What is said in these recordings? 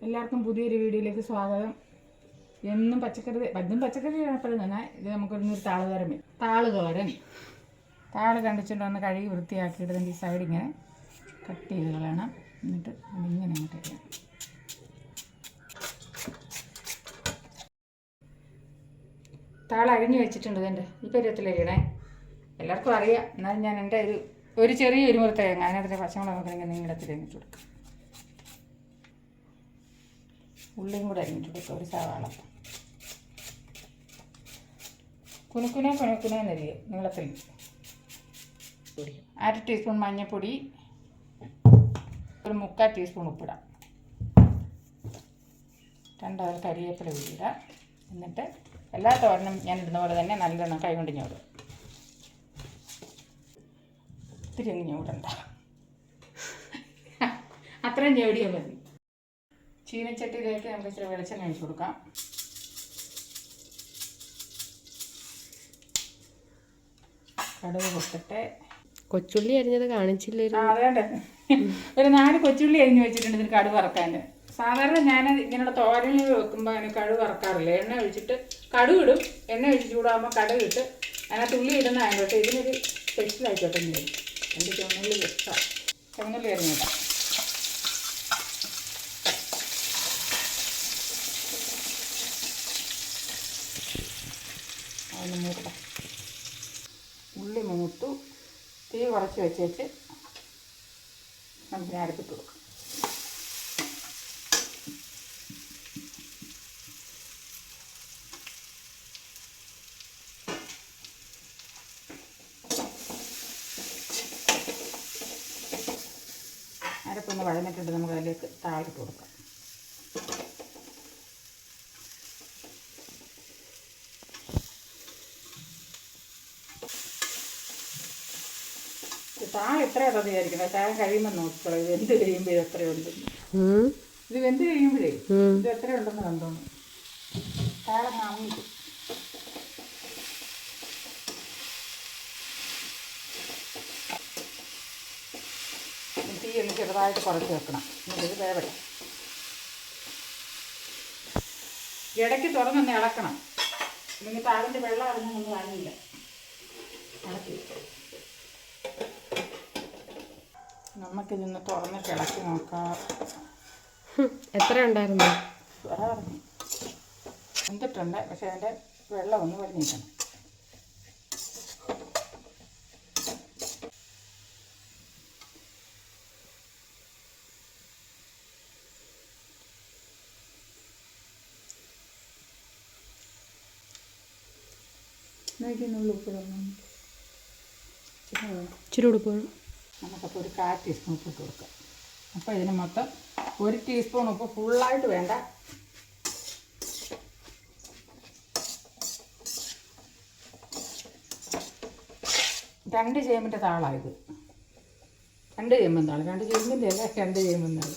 എല്ലാവർക്കും പുതിയൊരു വീഡിയോയിലേക്ക് സ്വാഗതം. എന്നും പച്ചക്കറി എന്നും പച്ചക്കറി തന്നെ ഇത് നമുക്കൊരു താളുതോരൻ താളുതോരൻ താൾ കണ്ടിച്ചുകൊണ്ട് ഒന്ന് കഴുകി വൃത്തിയാക്കിയിട്ട് ഇതിന്റെ ഈ സൈഡ് ഇങ്ങനെ കട്ട് ചെയ്ത് കളയണം എന്നിട്ട് ഇങ്ങനെ അങ്ങോട്ട് ഇടണം താൾ അരിഞ്ഞു വെച്ചിട്ടുണ്ട് ഇതിന്റെ. ഈ പരുവത്തിലരിയണേ എല്ലാവർക്കും അറിയാം. എന്നാലും ഞാൻ എന്റെ ഒരു ഒരു ചെറിയ ഒരു മുറി തേങ്ങ. അതിനകത്തിന്റെ പച്ചമുളക് നമുക്ക് ഇങ്ങനെ നീളത്തിൽ അരിഞ്ഞിട്ട് കൊടുക്കാം. ഉള്ളിയും കൂടെ അരിഞ്ഞിട്ട് കൊടുക്കുക ഒരു സവാള കുനുക്കുനെ കുനുക്കുനെ നെല്ലിയ നീളത്തിൽ. അര ടീസ്പൂൺ മഞ്ഞൾപ്പൊടി ഒരു മുക്കാൽ ടീസ്പൂൺ ഉപ്പിടാം. രണ്ടവർ കരിയേപ്പില വീടുക എന്നിട്ട് എല്ലാ തോരനും ഞാൻ ഇടുന്ന പോലെ തന്നെ നല്ലോണം കൈകൊണ്ട് ഞോടും. ഒത്തിരി അങ്ങ് ഞോടണ്ട. അത്രയും ഞോടിയാൽ മതി. ചീനച്ചട്ടിയിലേക്ക് നമുക്ക് ഇച്ചിരി വെളിച്ചെണ്ണ ഒഴിച്ചു കൊടുക്കാം. കടുക് കൊടുത്തിട്ട് കൊച്ചുള്ളി അരിഞ്ഞത് കാണിച്ചില്ലേ ആ അതേണ്ട ഒരു നാല് കൊച്ചുള്ളി അരിഞ്ഞു വെച്ചിട്ടുണ്ട് ഇതിന് കടുക് വറക്കാൻ. സാധാരണ ഞാൻ ഇങ്ങനെയുള്ള തോരനിൽ വെക്കുമ്പോൾ അതിന് കടുക് വറക്കാറില്ല. എണ്ണ ഒഴിച്ചിട്ട് കടുക് ഇടും. എണ്ണ ഒഴിച്ച് ചൂടാകുമ്പോൾ കടുക് ഇട്ട് അതിനകത്ത് ഉള്ളി ഇടുന്ന പക്ഷേ ഇതിനൊരു സ്പെഷ്യൽ ആയിക്കോട്ടെ ഇനി എന്റെ വെക്കാം. വെച്ചാൽ ചുവന്നുള്ളി അതിന് മൂക്കട്ടെ ഉള്ളി മൂത്തു. തീ കുറച്ച് വെച്ച് വെച്ച് നമുക്ക് അടുപ്പിട്ട് കൊടുക്കാം. അരപ്പൊന്ന് വഴന്നിട്ടുണ്ട് നമുക്ക് അതിലേക്ക് താളിട്ട് കൊടുക്കാം. എത്ര ഇടത് വിചാരിക്കണം താഴെ കഴിയുമ്പോൾ നോക്കിക്കോളൂ. ഇത് വെന്ത് കഴിയുമ്പോൾ ഇത് എത്രയുണ്ട് ഇത് വെന്ത് കഴിയുമ്പോഴേ? ഇത് എത്രയുണ്ടെന്ന് കണ്ടോന്നു താഴെ നന്ദി തീ ഒന്ന് ചെറുതായിട്ട് കുറച്ച് വെക്കണം. എന്നിട്ട് വേവട്ടെ. ഇടയ്ക്ക് തുറന്നൊന്ന് ഇളക്കണം. ഇല്ലെങ്കിൽ താളിന്റെ വെള്ളം അറിഞ്ഞൊന്നും കാണില്ല ഇളക്കി വെച്ചോ. നമുക്കിതൊന്ന് തുറന്ന് ഇളക്കി നോക്കാം. എത്ര ഉണ്ടായിരുന്നു? എന്തിട്ടുണ്ട് വെന്തിട്ടുണ്ട് പക്ഷെ അതിന്റെ വെള്ളം ഒന്ന് വലിഞ്ഞിരിക്കണം ഇച്ചിരി ഉടുപ്പ് വേണം. നമുക്കപ്പോൾ ഒരു കാൽ ടീസ്പൂൺ ഉപ്പ് ഇട്ട് കൊടുക്കാം. അപ്പോൾ ഇതിന് മൊത്തം ഒരു ടീസ്പൂൺ ഉപ്പ് ഫുള്ളായിട്ട് വേണ്ട. രണ്ട് ചേമ്പിന്റെ താളായത് രണ്ട് ചേമ്പൻ താൾ. രണ്ട് ചേമ്പിന്റെ അല്ല രണ്ട് ചേമ്പൻ താൾ.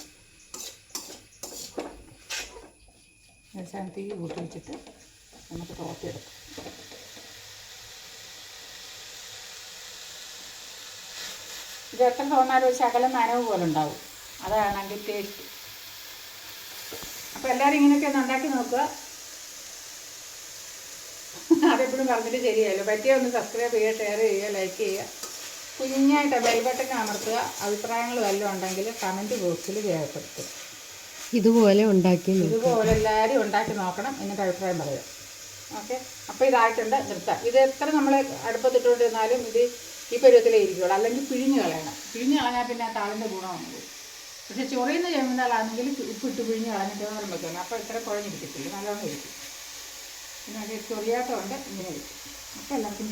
തീ കൂട്ടി വെച്ചിട്ട് നമുക്ക് തോർത്തിയെടുക്കാം ഇത് തോന്നാൽ തോന്നാലും ഒരു ശകലം നനവ് പോലെ ഉണ്ടാവും. അതാണ് അതിന്റെ ടേസ്റ്റ് അപ്പോൾ എല്ലാവരും ഇങ്ങനെയൊക്കെ ഒന്ന് ഉണ്ടാക്കി നോക്കുക. അതെപ്പോഴും പറഞ്ഞിട്ട് ശരിയല്ലോ പറ്റിയ ഒന്ന് സബ്സ്ക്രൈബ് ചെയ്യുക ഷെയർ ചെയ്യുക ലൈക്ക് ചെയ്യുക. കുഞ്ഞായിട്ട് ബെൽ ബട്ടൺ അമർത്തുക. അഭിപ്രായങ്ങൾ വല്ലതും ഉണ്ടെങ്കിൽ കമന്റ് ബോക്സിൽ രേഖപ്പെടുത്തുക. ഇതുപോലെ ഉണ്ടാക്കി. ഇതുപോലെ എല്ലാവരും ഉണ്ടാക്കി നോക്കണം എന്നിട്ട് അഭിപ്രായം പറയാം ഓക്കെ അപ്പോൾ ഇതായിട്ടുണ്ട്. നിർത്താം. ഇത് എത്ര നമ്മൾ അടുപ്പത്തിട്ടുകൊണ്ടിരുന്നാലും ഇത് ഈ പരുവത്തിലേ ഇരിക്കുള്ളൂ. അല്ലെങ്കിൽ പിഴിഞ്ഞ് കളയണം. പിഴിഞ്ഞ് കളഞ്ഞാൽ പിന്നെ ആ താളിന്റെ ഗുണമാണ് പക്ഷേ ചൊറിയുന്ന ഉപ്പ് ഇട്ട് പിഴിഞ്ഞ് കളഞ്ഞിട്ട് വേണം വെക്കണം അപ്പോൾ ഇത്ര കുഴഞ്ഞിരിക്കത്തില്ല നല്ലോണം ഇരിക്കും. പിന്നെ അത് ചൊറിയാത്തതുകൊണ്ട് ഇങ്ങനെ ഇരിക്കും. അപ്പോൾ എല്ലാവർക്കും